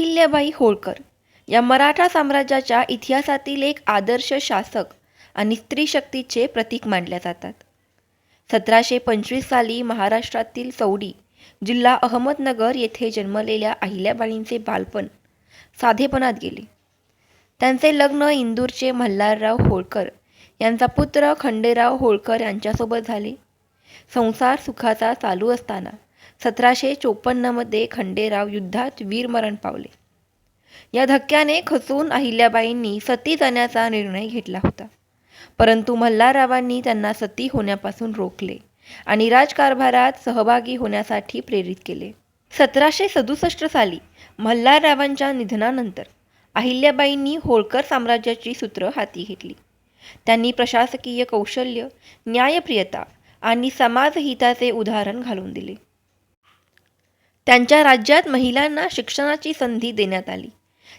अहिल्याबाई होळकर या मराठा साम्राज्याच्या इतिहासातील एक आदर्श शासक आणि स्त्री शक्तीचे प्रतीक मानल्या जातात. सतराशे पंचवीस साली महाराष्ट्रातील चौडी जिल्हा अहमदनगर येथे जन्मलेल्या अहिल्याबाईंचे बालपण साधेपणात गेले. त्यांचे लग्न इंदूरचे मल्हारराव होळकर यांचा पुत्र खंडेराव होळकर यांच्यासोबत झाले. संसार सुखाचा चालू असताना सतराशे चोपन्नमध्ये खंडेराव युद्धात वीरमरण पावले. या धक्क्याने खचून अहिल्याबाईंनी सती जाण्याचा निर्णय घेतला होता. परंतु मल्हाररावांनी त्यांना सती होण्यापासून रोखले आणि राजकारभारात सहभागी होण्यासाठी प्रेरित केले. सतराशे सदुसष्ट साली मल्हाररावांच्या निधनानंतर अहिल्याबाईंनी होळकर साम्राज्याची सूत्र हाती घेतली. त्यांनी प्रशासकीय कौशल्य न्यायप्रियता आणि समाजहिताचे उदाहरण घालून दिले. त्यांच्या राज्यात महिलांना शिक्षणाची संधी देण्यात आली.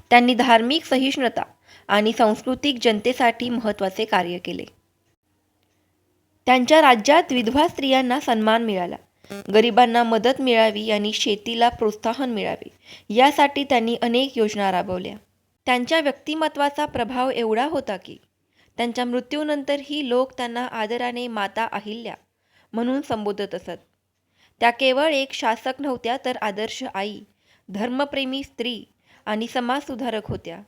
त्यांनी धार्मिक सहिष्णुता आणि सांस्कृतिक जनतेसाठी महत्त्वाचे कार्य केले. त्यांच्या राज्यात विधवा स्त्रियांना सन्मान मिळाला. गरिबांना मदत मिळावी आणि शेतीला प्रोत्साहन मिळावे यासाठी त्यांनी अनेक योजना राबवल्या. त्यांच्या व्यक्तिमत्वाचा प्रभाव एवढा होता की त्यांच्या मृत्यूनंतरही लोक त्यांना आदराने माता अहिल्या म्हणून संबोधत असत. त्या केवळ एक शासक नव्हत्या तर आदर्श आई धर्मप्रेमी स्त्री आणि समाजसुधारक होत्या.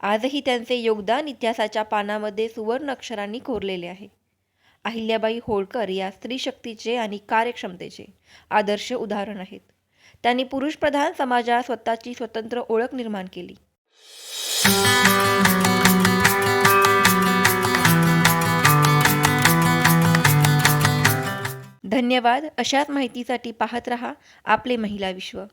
आजही त्यांचे योगदान इतिहासाच्या पानामध्ये सुवर्ण अक्षरांनी कोरलेले आहे. अहिल्याबाई होळकर या स्त्री शक्तीचे आणि कार्यक्षमतेचे आदर्श उदाहरण आहेत. त्यांनी पुरुषप्रधान समाजात स्वतःची स्वतंत्र ओळख निर्माण केली. धन्यवाद. अशाच माहितीसाठी पाहत रहा आपले महिला विश्व.